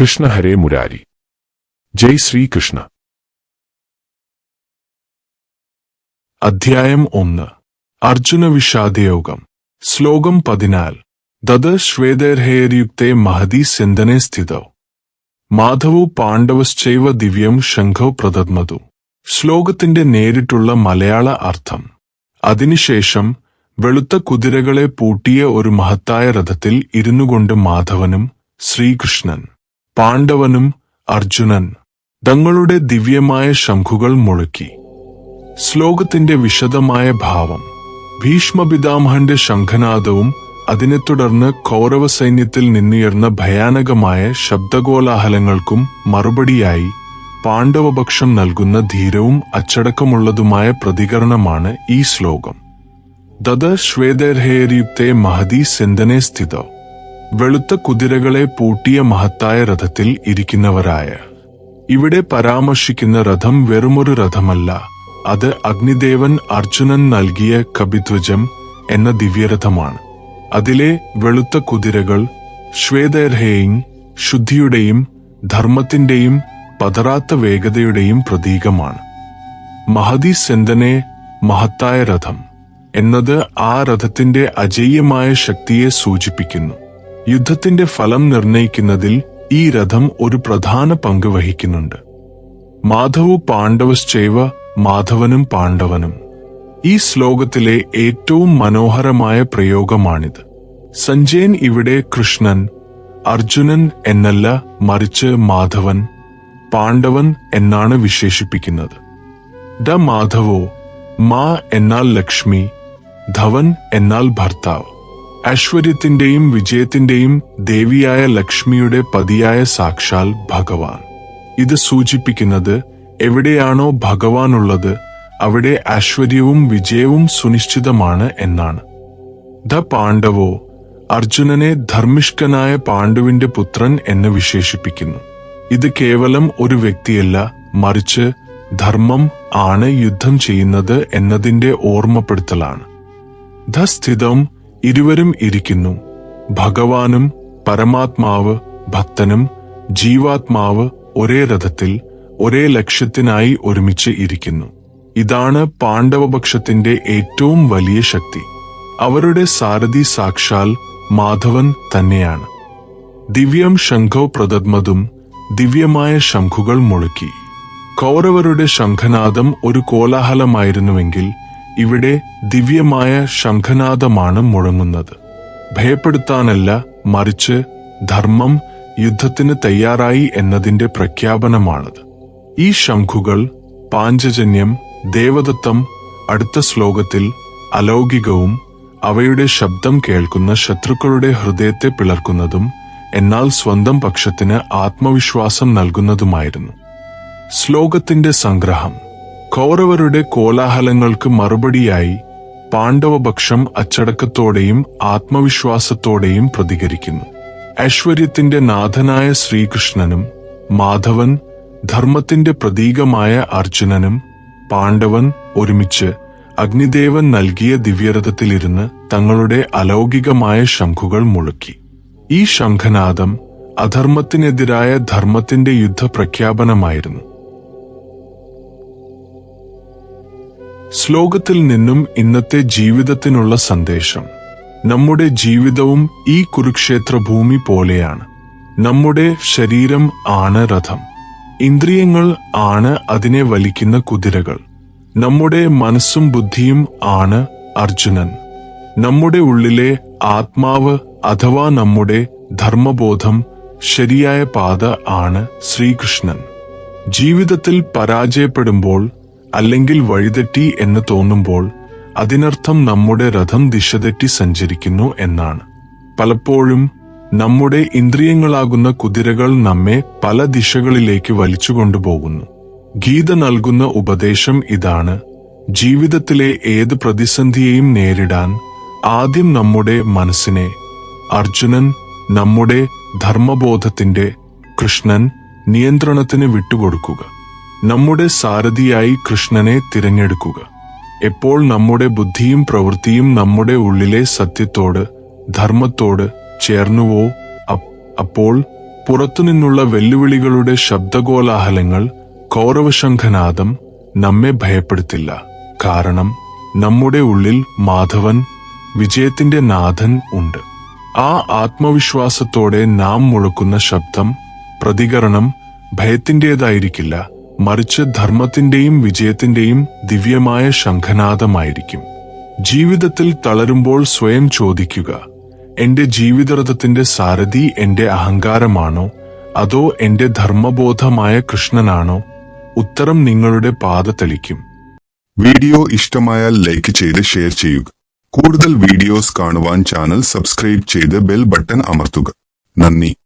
കൃഷ്ണ ഹരേ മുരാരി. ജയ് ശ്രീകൃഷ്ണ അധ്യായം ഒന്ന്. അർജുന വിഷാദയോഗം. ശ്ലോകം പതിനാല്. ദത് ശ്വേതർഹേർയുക്തേ മഹതി സിന്ധനെ സ്ഥിതൗ. മാധവു പാണ്ഡവശ്ചൈവ ദിവ്യം ശംഖോ പ്രദദ്മതു. ശ്ലോകത്തിന്റെ നേരിട്ടുള്ള മലയാള അർത്ഥം. അതിനുശേഷം വെളുത്ത കുതിരകളെ പൂട്ടിയ ഒരു മഹത്തായ രഥത്തിൽ ഇരുന്നുകൊണ്ട് മാധവനും ശ്രീകൃഷ്ണൻ. പാണ്ഡവനും അർജുനൻ തങ്ങളുടെ ദിവ്യമായ ശംഖുകൾ മുഴക്കി ശ്ലോകത്തിന്റെ വിശദമായ ഭാവം. ഭീഷ്മപിതാമഹന്റെ ശംഖനാദവും അതിനെ തുടർന്ന് കൗരവ സൈന്യത്തിൽ നിന്നുയർന്ന ഭയാനകമായ ശബ്ദകോലാഹലങ്ങൾക്കും മറുപടിയായി പാണ്ഡവപക്ഷം നൽകുന്ന ധീരവും അച്ചടക്കമുള്ളതുമായ പ്രതികരണമാണ് ഈ ശ്ലോകം. ദദ ശ്വേതർഹേരിയുക്തേ മഹതി സെന്തനെ സ്ഥിതോ. വെളുത്ത കുതിരകളെ പൂട്ടിയ മഹത്തായ രഥത്തിൽ ഇരിക്കുന്നവരായ. ഇവിടെ പരാമർശിക്കുന്ന രഥം വെറുമൊരു രഥമല്ല. അത് അഗ്നിദേവൻ അർജുനൻ നൽകിയ കപിധ്വജം എന്ന ദിവ്യരഥമാണ്. അതിലെ വെളുത്ത കുതിരകൾ ശ്വേതർഹയും ശുദ്ധിയുടെയും ധർമ്മത്തിന്റെയും പതറാത്ത വേഗതയുടെയും പ്രതീകമാണ്. മഹതി സെന്തനെ മഹത്തായ രഥം. എന്നത് ആ രഥത്തിന്റെ അജയ്യമായ ശക്തിയെ സൂചിപ്പിക്കുന്നു. യുദ്ധത്തിന്റെ ഫലം നിർണയിക്കുന്നതിൽ ഈ രഥം ഒരു പ്രധാന പങ്ക് വഹിക്കുന്നുണ്ട്. മാധവു പാണ്ഡവശ്ചൈവ മാധവനും പാണ്ഡവനും. ഈ ശ്ലോകത്തിലെ ഏറ്റവും മനോഹരമായ പ്രയോഗമാണിത്. സഞ്ജയൻ ഇവിടെ കൃഷ്ണൻ അർജുനൻ എന്നല്ല മറിച്ച് മാധവൻ പാണ്ഡവൻ എന്നാണ് വിശേഷിപ്പിക്കുന്നത്. ദ മാധവോ മാ എന്നാൽ ലക്ഷ്മി ധവൻ എന്നാൽ ഭർത്താവ്. ഐശ്വര്യത്തിന്റെയും വിജയത്തിന്റെയും ദേവിയായ ലക്ഷ്മിയുടെ പതിയായ സാക്ഷാൽ ഭഗവാൻ. ഇത് സൂചിപ്പിക്കുന്നത് എവിടെയാണോ ഭഗവാൻ ഉള്ളത് അവിടെ ഐശ്വര്യവും വിജയവും സുനിശ്ചിതമാണ് എന്നാണ്. ദ പാണ്ഡവോ അർജുനനെ ധർമ്മിഷ്കനായ പാണ്ഡുവിന്റെ പുത്രൻ എന്ന് വിശേഷിപ്പിക്കുന്നു. ഇത് കേവലം ഒരു വ്യക്തിയല്ല മറിച്ച് ധർമ്മം ആണ് യുദ്ധം ചെയ്യുന്നത് എന്നതിന്റെ ഓർമ്മപ്പെടുത്തലാണ്. ധ സ്ഥിതം ഇരുവരും ഇരിക്കുന്നു. ഭഗവാനും പരമാത്മാവ് ഭക്തനും ജീവാത്മാവ് ഒരേ രഥത്തിൽ ഒരേ ലക്ഷ്യത്തിനായി ഒരുമിച്ച് ഇരിക്കുന്നു. ഇതാണ് പാണ്ഡവപക്ഷത്തിന്റെ ഏറ്റവും വലിയ ശക്തി. അവരുടെ സാരഥി സാക്ഷാൽ മാധവൻ തന്നെയാണ്. ദിവ്യം ശംഖോ പ്രദത്മതും ദിവ്യമായ ശംഖുകൾ മുഴുക്കി കൗരവരുടെ ശംഖനാദം ഒരു കോലാഹലമായിരുന്നുവെങ്കിൽ ഇവിടെ ദിവ്യമായ ശംഖനാദമാണ് മുഴങ്ങുന്നത്. ഭയപ്പെടുത്താനല്ല മറിച്ച് ധർമ്മം യുദ്ധത്തിന് തയ്യാറായി എന്നതിന്റെ പ്രഖ്യാപനമാണത്. ഈ ശംഖുകൾ പാഞ്ചജന്യം ദേവദത്തം അടുത്ത ശ്ലോകത്തിൽ അലൗകികവും അവയുടെ ശബ്ദം കേൾക്കുന്ന ശത്രുക്കളുടെ ഹൃദയത്തെ പിളർക്കുന്നതും എന്നാൽ സ്വന്തം പക്ഷത്തിന് ആത്മവിശ്വാസം നൽകുന്നതുമായിരുന്നു. ശ്ലോകത്തിന്റെ സംഗ്രഹം. കൗരവരുടെ കോലാഹലങ്ങൾക്ക് മറുപടിയായി പാണ്ഡവപക്ഷം അച്ചടക്കത്തോടെയും ആത്മവിശ്വാസത്തോടെയും പ്രതികരിക്കുന്നു. ഐശ്വര്യത്തിന്റെ നാഥനായ ശ്രീകൃഷ്ണനും മാധവൻ ധർമ്മത്തിന്റെ പ്രതീകമായ അർജുനനും പാണ്ഡവൻ ഒരുമിച്ച് അഗ്നിദേവൻ നൽകിയ ദിവ്യരഥത്തിലിരുന്ന് തങ്ങളുടെ അലൗകികമായ ശംഖുകൾ മുഴക്കി ഈ ശംഖനാദം അധർമ്മത്തിനെതിരായ ധർമ്മത്തിന്റെ യുദ്ധപ്രഖ്യാപനമായിരുന്നു. ശ്ലോകത്തിൽ നിന്നും ഇന്നത്തെ ജീവിതത്തിനുള്ള സന്ദേശം. നമ്മുടെ ജീവിതവും ഈ കുരുക്ഷേത്ര ഭൂമി പോലെയാണ്. നമ്മുടെ ശരീരം ആണ് രഥം. ഇന്ദ്രിയങ്ങൾ ആണ് അതിനെ വലിക്കുന്ന കുതിരകൾ. നമ്മുടെ മനസ്സും ബുദ്ധിയും ആണ് അർജുനൻ. നമ്മുടെ ഉള്ളിലെ ആത്മാവ് അഥവാ നമ്മുടെ ധർമ്മബോധം ശരിയായ പാത ആണ് ശ്രീകൃഷ്ണൻ. ജീവിതത്തിൽ പരാജയപ്പെടുമ്പോൾ അല്ലെങ്കിൽ വഴിതെറ്റി എന്ന് തോന്നുമ്പോൾ അതിനർത്ഥം നമ്മുടെ രഥം ദിശതെറ്റി സഞ്ചരിക്കുന്നു എന്നാണ്. പലപ്പോഴും നമ്മുടെ ഇന്ദ്രിയങ്ങളാകുന്ന കുതിരകൾ നമ്മെ പല ദിശകളിലേക്ക് വലിച്ചുകൊണ്ടുപോകുന്നു ഗീത നൽകുന്ന ഉപദേശം ഇതാണ് ജീവിതത്തിലെ ഏത് പ്രതിസന്ധിയെയും നേരിടാൻ ആദ്യം നമ്മുടെ മനസ്സിനെ അർജുനൻ നമ്മുടെ ധർമ്മബോധത്തിന്റെ കൃഷ്ണൻ നിയന്ത്രണത്തിന് വിട്ടുകൊടുക്കുക. നമ്മുടെ സാരഥിയായി കൃഷ്ണനെ തിരഞ്ഞെടുക്കുക. എപ്പോൾ നമ്മുടെ ബുദ്ധിയും പ്രവൃത്തിയും നമ്മുടെ ഉള്ളിലെ സത്യത്തോട് ധർമ്മത്തോട് ചേർന്നുവോ അപ്പോൾ പുറത്തുനിന്നുള്ള വെല്ലുവിളികളുടെ ശബ്ദകോലാഹലങ്ങൾ കൗരവശംഖനാദം നമ്മെ ഭയപ്പെടുത്തില്ല. കാരണം നമ്മുടെ ഉള്ളിൽ മാധവൻ വിജയത്തിന്റെ നാഥൻ ഉണ്ട്. ആ ആത്മവിശ്വാസത്തോടെ നാം മുഴക്കുന്ന ശബ്ദം പ്രതികരണം ഭയത്തിന്റേതായിരിക്കില്ല. മറിച്ച് ധർമ്മത്തിന്റെയും വിജയത്തിന്റെയും ദിവ്യമായ ശംഖനാദമായിരിക്കും. ജീവിതത്തിൽ തളരുമ്പോൾ സ്വയം ചോദിക്കുക എന്റെ ജീവിതരഥത്തിന്റെ സാരഥി എന്റെ അഹങ്കാരമാണോ? അതോ എന്റെ ധർമ്മബോധമായ കൃഷ്ണനാണോ? ഉത്തരം നിങ്ങളുടെ പാത തെളിക്കും. വീഡിയോ ഇഷ്ടമായാൽ ലൈക്ക് ചെയ്ത് ഷെയർ ചെയ്യുക. കൂടുതൽ വീഡിയോസ് കാണുവാൻ ചാനൽ സബ്സ്ക്രൈബ് ചെയ്ത് ബെൽ ബട്ടൺ അമർത്തുക. നന്ദി.